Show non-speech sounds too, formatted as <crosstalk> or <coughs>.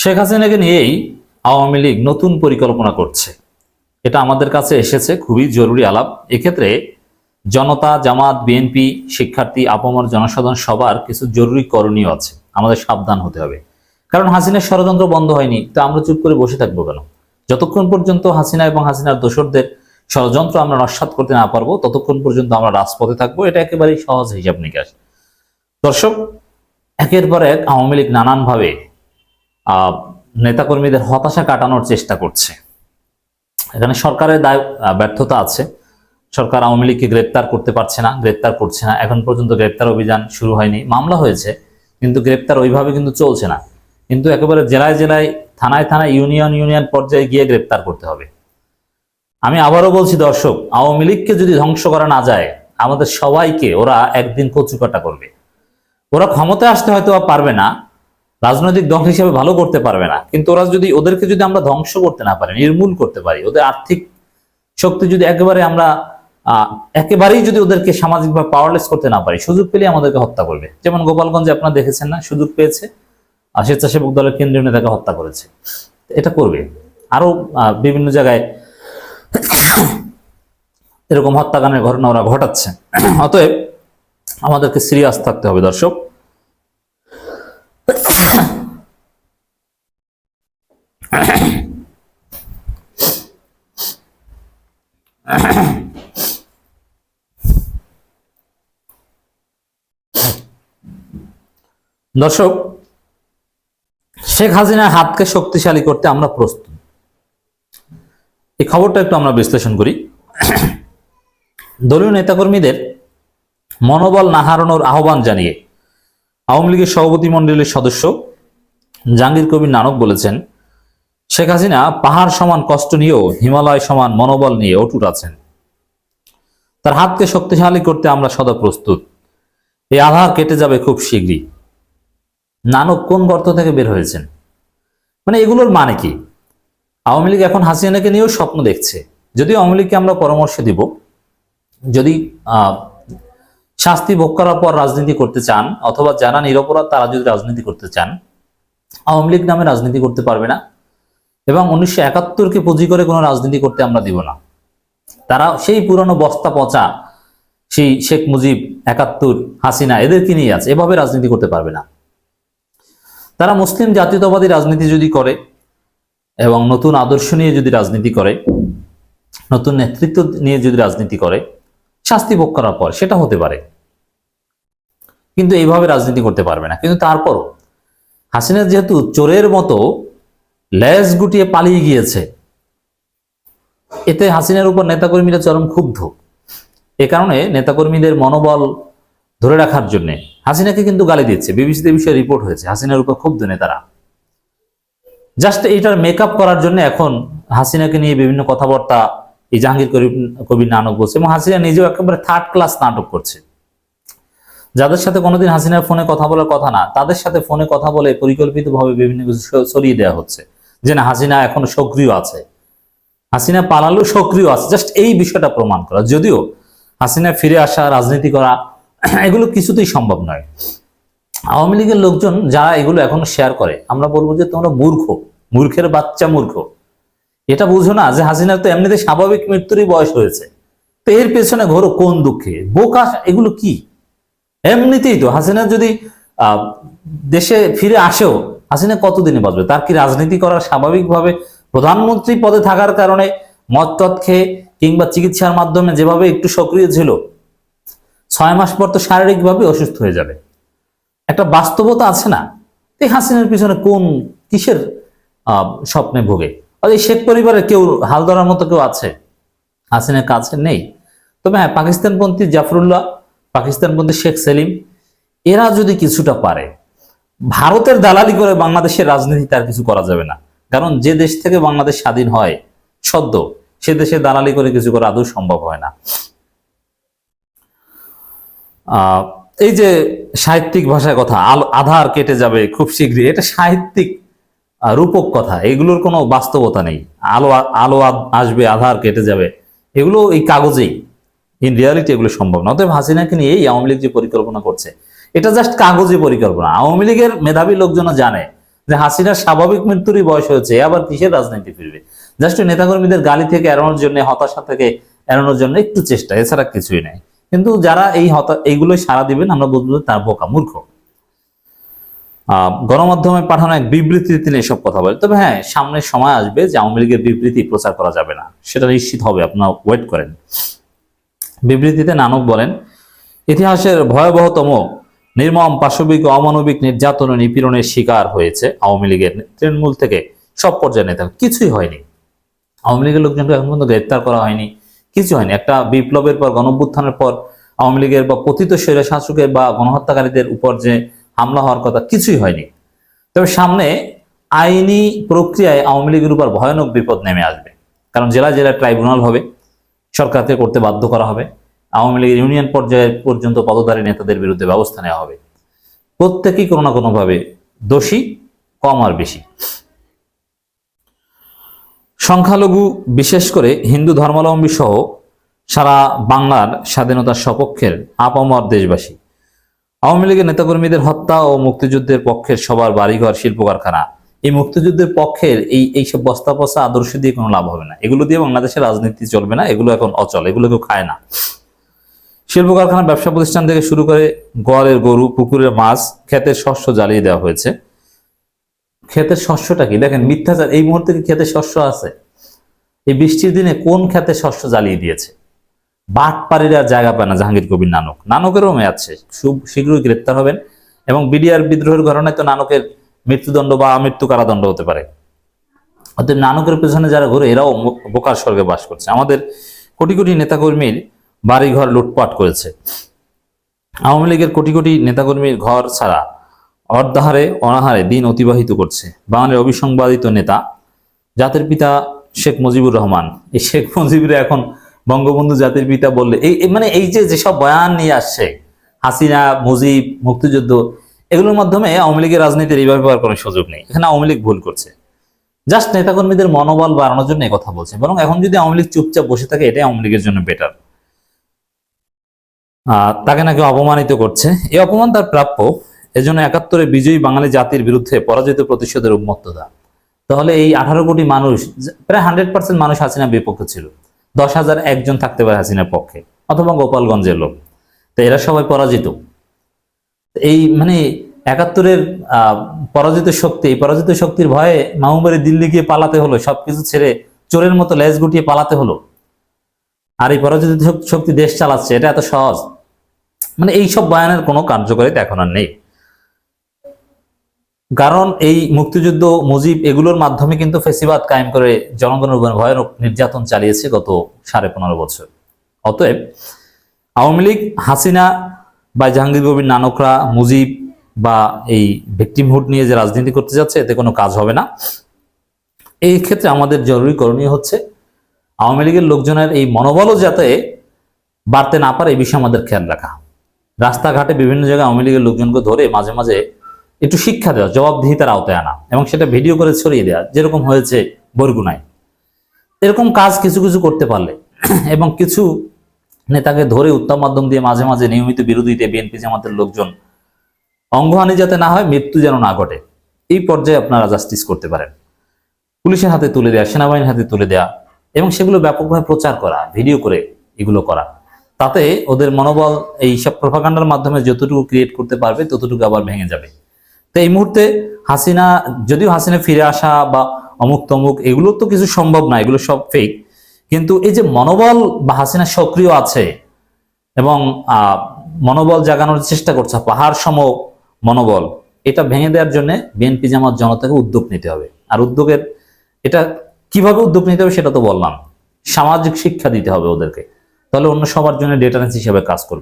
শেখ হাসিনাকে নিয়েই আওয়ামী লীগ নতুন পরিকল্পনা করছে। এটা আমাদের কাছে এসেছে, খুবই জরুরি আলাপ। এক্ষেত্রে জনতা, জামাত, বিএনপি, শিক্ষার্থী, আপামর জনসাধারণ সবার কিছু জরুরি করণীয় আছে। আমাদের সাবধান হতে হবে। কারণ হাসিনার ষড়যন্ত্র বন্ধ হয়নি, তো আমরা চুপ করে বসে থাকব কেন? যতক্ষণ পর্যন্ত হাসিনা এবং হাসিনার দোসরদের ষড়যন্ত্র আমরা নস্বাত করতে না পারব, ততক্ষণ পর্যন্ত আমরা রাজপথে থাকব। এটা একেবারেই সহজ হিসাব নিকাশ। দর্শক, একের পর এক আওয়ামী লীগ নানানভাবে নেতাকর্মীদের হতাশা কাটানোর চেষ্টা করছে। এখানে সরকারের দায় ব্যর্থতা আছে। সরকার আওয়ামী লীগকে গ্রেপ্তার করতে পারছে না, গ্রেপ্তার করছে না। এখন পর্যন্ত গ্রেপ্তার অভিযান শুরু হয়নি। মামলা হয়েছে, কিন্তু গ্রেপ্তার ওইভাবে কিন্তু চলছে না। কিন্তু একেবারে জেলায় জেলায়, থানায় থানায়, ইউনিয়ন ইউনিয়ন পর্যায়ে গিয়ে গ্রেপ্তার করতে হবে। আমি আবারও বলছি, দর্শক, আওয়ামী লীগকে যদি ধ্বংস করা না যায়, আমাদের সবাইকে ওরা একদিন কচুকাটা করবে। ওরা ক্ষমতায় আসতে হয়তো পারবে না রাজনৈতিক দল হিসেবে ভালো করতে পারবে না। কিন্তু ওরা যদি, ওদেরকে যদি আমরা ধ্বংস করতে না পারি, নির্মূল করতে পারি, ওদের আর্থিক শক্তি যদি একেবারে আমরা একেবারেই যদি ওদেরকে সামাজিকভাবে পাওয়ারলেস করতে না পারি, সুযোগ পেলে আমাদেরকে হত্যা করবে। যেমন গোপালগঞ্জে আপনারা দেখেছেন না, সুযোগ পেয়েছে, আর স্বেচ্ছাসেবক দলের কেন্দ্রীয় নেতাকে হত্যা করেছে। এটা করবে। আরও বিভিন্ন জায়গায় এরকম হত্যাকাণ্ডের ঘটনা ওরা ঘটাচ্ছে। অতএব আমাদেরকে সিরিয়াস থাকতে হবে দর্শক। দর্শক, শেখ হাসিনার হাতকে শক্তিশালী করতে আমরা প্রস্তুত। এই খবরটা একটু আমরা বিশ্লেষণ করি। দলীয় নেতাকর্মীদের মনোবল না হারানোর আহ্বান জানিয়ে আওয়ামী লীগের সভাপতি মণ্ডলীর সদস্য জাহাঙ্গীর কবির নানক বলেছেন, শেখ হাসিনা পাহাড় সমান কষ্ট নিয়েও, হিমালয় সমান মনোবল নিয়ে অটুট আছেন। তার হাতকে শক্তিশালী করতে আমরা সদা প্রস্তুত। এই আধার কেটে যাবে খুব শীঘ্রই। নানক কোন গর্ত থেকে বের হয়েছেন? মানে এগুলোর মানে কি? আওয়ামী লীগ এখন হাসিনাকে নিয়েও স্বপ্ন দেখছে। যদিও আওয়ামী লীগকে আমরা পরামর্শ দিব। যদি শাস্তি ভোগ করার পর রাজনীতি করতে চান অথবা যারা নিরপরাধ তারা যদি রাজনীতি করতে চান, আওয়ামী লীগ নামে রাজনীতি করতে পারবে না এবং উনিশশো একাত্তরকে পুঁজি করে কোনো রাজনীতি করতে আমরা দিব না। তারা সেই পুরনো বস্তা পচা সেই শেখ মুজিব, একাত্তর, হাসিনা, এদেরকে নিয়ে আছে। এভাবে রাজনীতি করতে পারবে না। তারা মুসলিম জাতীয়তাবাদী রাজনীতি যদি করে এবং নতুন আদর্শ নিয়ে যদি রাজনীতি করে, নতুন নেতৃত্ব নিয়ে যদি রাজনীতি করে, শাস্তি ভোগ করার পর সেটা হতে পারে। কিন্তু এইভাবে রাজনীতি করতে পারবে না। কিন্তু তারপরও হাসিনা যেহেতু চোরের মতো লেজ গুটিয়ে পালিয়ে গিয়েছে, এতে হাসিনার উপর নেতাকর্মীরা চরম ক্ষুব্ধ। এ কারণে নেতাকর্মীদের মনোবল ধরে রাখার জন্য। হাসিনাকে কিন্তু গালি দিচ্ছে। বিবিসিতে বিষয়ে রিপোর্ট হয়েছে। হাসিনার উপর ক্ষুব্ধ নেতারা জাস্ট এটার মেকআপ করার জন্য এখন হাসিনাকে নিয়ে বিভিন্ন কথাবার্তা এই জাহাঙ্গীর কবির নাটক বলছে এবং হাসিনা নিজেও একেবারে থার্ড ক্লাস নাটক করছে। যাদের সাথে কোনোদিন হাসিনার ফোনে কথা বলার কথা না, তাদের সাথে ফোনে কথা বলে পরিকল্পিতভাবে বিভিন্ন কিছু সরিয়ে দেওয়া হচ্ছে। যে না, হাসিনা এখন সক্রিয় আছে। হাসিনা পালালেও সক্রিয় আছে। জাস্ট এই বিষয়টা প্রমাণ করা। যদিও হাসিনা ফিরে আসা, রাজনীতি করা <coughs> এগুলো কিছুতেই সম্ভব নয়। আওয়ামী লীগের লোকজন যারা এগুলো এখনও শেয়ার করে, আমরা বলব যে তোমরা মূর্খ, মূর্খের বাচ্চা মূর্খ। এটা বুঝো না যে হাসিনার তো এমনিতে স্বাভাবিক মৃত্যুরই বয়স হয়েছে। তো এর পেছনে ঘোরো কোন দুঃখে? বোকা এগুলো কি? এমনিতেই তো হাসিনা যদি দেশে ফিরে আসেও হাসিনা কতদিনে বাঁচবে? তার কি রাজনীতি করার স্বাভাবিকভাবে প্রধানমন্ত্রী পদে থাকার কারণে মদ টদ খেয়ে কিংবা চিকিৎসার মাধ্যমে যেভাবে একটু সক্রিয় ছিল ছয় মাস পর তো শারীরিকভাবে অসুস্থ হয়ে যাবে। একটা বাস্তবতা আছে না? এই হাসিনার পিছনে কোন কিসের স্বপ্নে ভোগে? আর এই শেখ পরিবারের কেউ হাল ধরার মতো কেউ আছে? হাসিনার কাছে নেই। তবে হ্যাঁ পাকিস্তানপন্থী জাফরুল্লাহ, পাকিস্তানপন্থী শেখ সেলিম, এরা যদি কিছুটা পারে, ভারতের দালালি করে বাংলাদেশের রাজনীতি তার কিছু করা যাবে না। কারণ যে দেশ থেকে বাংলাদেশ স্বাধীন হয়, সদ্য, সে দেশে দালালি করে কিছু করা আদৌ সম্ভব হয় না। এই যে সাহিত্যিক ভাষায় কথা আধার কেটে যাবে খুব শীঘ্রই। এটা সাহিত্যিক রূপক কথা, এগুলোর কোনো বাস্তবতা নেই। আলো আলো আসবে, আধার কেটে যাবে। এগুলো এই কাগজেই ইন রিয়ালিটি এগুলো সম্ভব না। অতএব হাসিনাকে নিয়ে এই আওয়ামী লীগ যে পরিকল্পনা করছে, এটা জাস্ট কাগজে পরিকল্পনা। আওয়ামী লীগের মেধাবী লোকজন জানে যে হাসিনার স্বাভাবিক মৃত্যুরই বয়স হয়েছে আবার কিসের রাজনীতি ফিরবে? জাস্ট নেতাকর্মীদের গালি থেকে এড়ানোর জন্য, হতাশা থেকে এড়ানোর জন্য একটু চেষ্টা, এছাড়া কিছুই নাই। কিন্তু যারা এই হতা এইগুলো সারা দিবেন, আমরা বলব তার বোকা মূর্খ। গণমাধ্যমে পাঠানো এক বিবৃতিতে তিনি এসব কথা বলেন। তবে হ্যাঁ সামনে সময় আসবে যে আওয়ামী লীগের বিবৃতি প্রচার করা যাবে না। সেটা নিশ্চিত হবে, আপনারা ওয়েট করেন। বিবৃতিতে নানক বলেন, ইতিহাসের ভয়াবহতম, নির্মম, পাশবিক, অমানবিক, নির্যাতন ও নিপীড়নের শিকার হয়েছে আওয়ামী লীগের তৃণমূল থেকে সব পর্যায়ে নেতা। কিছুই হয়নি। আওয়ামী লীগের লোকজনকে এখন পর্যন্ত গ্রেপ্তার করা হয়নি। কিছু হয়নি। একটা বিপ্লবের পর গণঅভ্যুত্থানের পর, আওয়ামী লীগের বা পতিত স্বৈর শাসকের বা গণহত্যাকারীদের উপর যে হামলা হওয়ার কথা কিছুই হয়নি। তবে সামনে আইনি প্রক্রিয়ায় আওয়ামী লীগের উপর ভয়ানক বিপদ নেমে আসবে। কারণ জেলা জেলা ট্রাইব্যুনাল হবে, সরকারকে করতে বাধ্য করা হবে, আওয়ামী লীগের ইউনিয়ন পর্যায়ে পর্যন্ত পদধারী নেতাদের বিরুদ্ধে ব্যবস্থা নেওয়া হবে। প্রত্যেকেই কোনো না কোনোভাবে দোষী, কম আর বেশি। সংখ্যালঘু, বিশেষ করে হিন্দু ধর্মাবলম্বী সহ সারা বাংলার স্বাধীনতার সপক্ষের আপামর দেশবাসী। আওয়ামী লীগের নেতাকর্মীদের হত্যা ও মুক্তিযুদ্ধের পক্ষের সবার বাড়িঘর শিল্প কারখানা এই মুক্তিযুদ্ধের পক্ষের এই এইসব বস্তা পচা আদর্শ দিয়ে কোনো লাভ হবে না। এগুলো দিয়ে বাংলাদেশের রাজনীতি চলবে না, এগুলো এখন অচল, এগুলো কেউ খায় না। শিল্প কারখানা ব্যবসা প্রতিষ্ঠান থেকে শুরু করে গোয়ালের গরু, পুকুরের মাছ, ক্ষেতের শস্য জ্বালিয়ে দেওয়া হয়েছে। ক্ষেতের শস্যটা কি? দেখেন, মিথ্যাচার, এই মুহূর্তে কি ক্ষেতের শস্য আছে? এই বৃষ্টির দিনে কোন ক্ষেতে শস্য জ্বালিয়ে দিয়েছে? বাটপাড়িরা জায়গা পায় না জাহাঙ্গীর কবির নানক। নানকেরও মেয়াদ শেষ। শীঘ্রই গ্রেপ্তার হবেন এবং বিডিআর বিদ্রোহের ঘটনায় তো নানকের মৃত্যুদণ্ড বা আমৃত্যু কারাদণ্ড হতে পারে। অতএব নানকের পেছনে যারা ঘুরে, এরাও বোকার স্বর্গে বাস করছে। আমাদের কোটি কোটি নেতাকর্মীর বাড়িঘর লুটপাট করেছে। আওয়ামী লীগের কোটি কোটি নেতাকর্মীর ঘর ছাড়া অর্ধাহারে, অনাহারে দিন অতিবাহিত করছে। বাঙালির অবিসংবাদিত নেতা, জাতির পিতা শেখ মুজিবুর রহমান। এই শেখ মুজিবুর এখন বঙ্গবন্ধু জাতির পিতা বললে, এই মানে এই যে যেসব বয়ান নিয়ে আসছে, হাসিনা, মুজিব, মুক্তিযুদ্ধ, এগুলোর মাধ্যমে আওয়ামী লীগের রাজনীতির এইভাবে পাওয়ার কোনো সুযোগ নেই। এখানে আওয়ামী লীগ ভুল করছে। জাস্ট নেতাকর্মীদের মনোবল বাড়ানোর জন্য কথা বলছে। বরং এখন যদি আওয়ামী লীগ চুপচাপ বসে থাকে, এটাই আওয়ামী লীগের জন্য বেটার তাকে নাকি অপমানিত করছে। এই অপমান তার প্রাপ্য। এজন্য একাত্তরে বিজয়ী বাঙালি জাতির বিরুদ্ধে পরাজিত প্রতিশোধের উন্মত্ততা। তাহলে এই আঠারো কোটি মানুষ, প্রায় হান্ড্রেড পার্সেন্ট মানুষ হাসিনার বিপক্ষে ছিল। দশ হাজার একজন থাকতে পারে হাসিনার পক্ষে, অথবা গোপালগঞ্জের লোক। তো এরা সবাই পরাজিত। এই মানে একাত্তরের পরাজিত শক্তি, এই পরাজিত শক্তির ভয়ে মামুবাড়ি দিল্লি গিয়ে পালাতে হলো, সবকিছু ছেড়ে চোরের মতো লেজ গুটিয়ে পালাতে হলো। আর এই পরাজিত শক্তি দেশ চালাচ্ছে, এটা এত সহজ। মানে এই সব বয়ানের কোনো কার্যকারিতা এখন আর নেই। কারণ এই মুক্তিযুদ্ধ মুজিব এগুলোর মাধ্যমে কিন্তু ফেসিবাদ কায়েম করে জনগণের উপর ভয়ানক নির্যাতন চালিয়েছে গত সাড়ে পনেরো বছর। অতএব আওয়ামী লীগ, হাসিনা বা জাহাঙ্গীর কবির নানকরা, মুজিব বা এই ভিক্টিমহুড নিয়ে যে রাজনীতি করতে যাচ্ছে, এতে কোনো কাজ হবে না। এই ক্ষেত্রে আমাদের জরুরি করণীয় হচ্ছে আওয়ামী লীগের লোকজনের এই মনোবলও যাতে বাড়তে না পারে, এই বিষয়ে আমাদের খেয়াল রাখা। রাস্তাঘাটে বিভিন্ন জায়গায় আওয়ামী লীগের লোকজনকে ধরে মাঝে মাঝে একটু শিক্ষা দেওয়া, জবাবদিহিতার আওতায় আনা এবং সেটা ভিডিও করে ছড়িয়ে দেওয়া, যেরকম হয়েছে বরগুনায়। এরকম কাজ কিছু কিছু করতে পারলে <clears throat> এবং কিছু নেতাকে ধরে উত্তম মাধ্যম দিয়ে মাঝে মাঝে নিয়মিত বিরোধীতে বিএনপি জামাতের লোকজন অঙ্গহানি যাতে না হয়, মৃত্যু যেন না ঘটে। এই পর্যায়ে আপনারা জাস্টিস করতে পারেন। পুলিশের হাতে তুলে দেওয়া সেনাবাহিনীর হাতে তুলে দেওয়া এবং সেগুলো ব্যাপকভাবে প্রচার করা ভিডিও করে এগুলো করা। তাতে ওদের মনোবল, এই সব প্রভাকাণ্ডার মাধ্যমে যতটুকু ক্রিয়েট করতে পারবে, ততটুকু আবার ভেঙে যাবে। তো এই মুহূর্তে হাসিনা, যদিও হাসিনা ফিরে আসা বা অমুক তমুক, এগুলো তো কিছু সম্ভব না, এগুলো সব ফেক কিন্তু এই যে মনোবল বা হাসিনা সক্রিয় আছে এবং মনোবল জাগানোর চেষ্টা করছে, পাহাড় সম মনোবল, এটা ভেঙে দেওয়ার জন্য বিএনপি জামাত জনতাকে উদ্যোগ নিতে হবে। আর উদ্যোগের, এটা কীভাবে উদ্যোগ নিতে হবে সেটা তো বললাম। সামাজিক শিক্ষা দিতে হবে ওদেরকে। তাহলে অন্য সবার জন্য ডেটারেন্স হিসেবে কাজ করবে।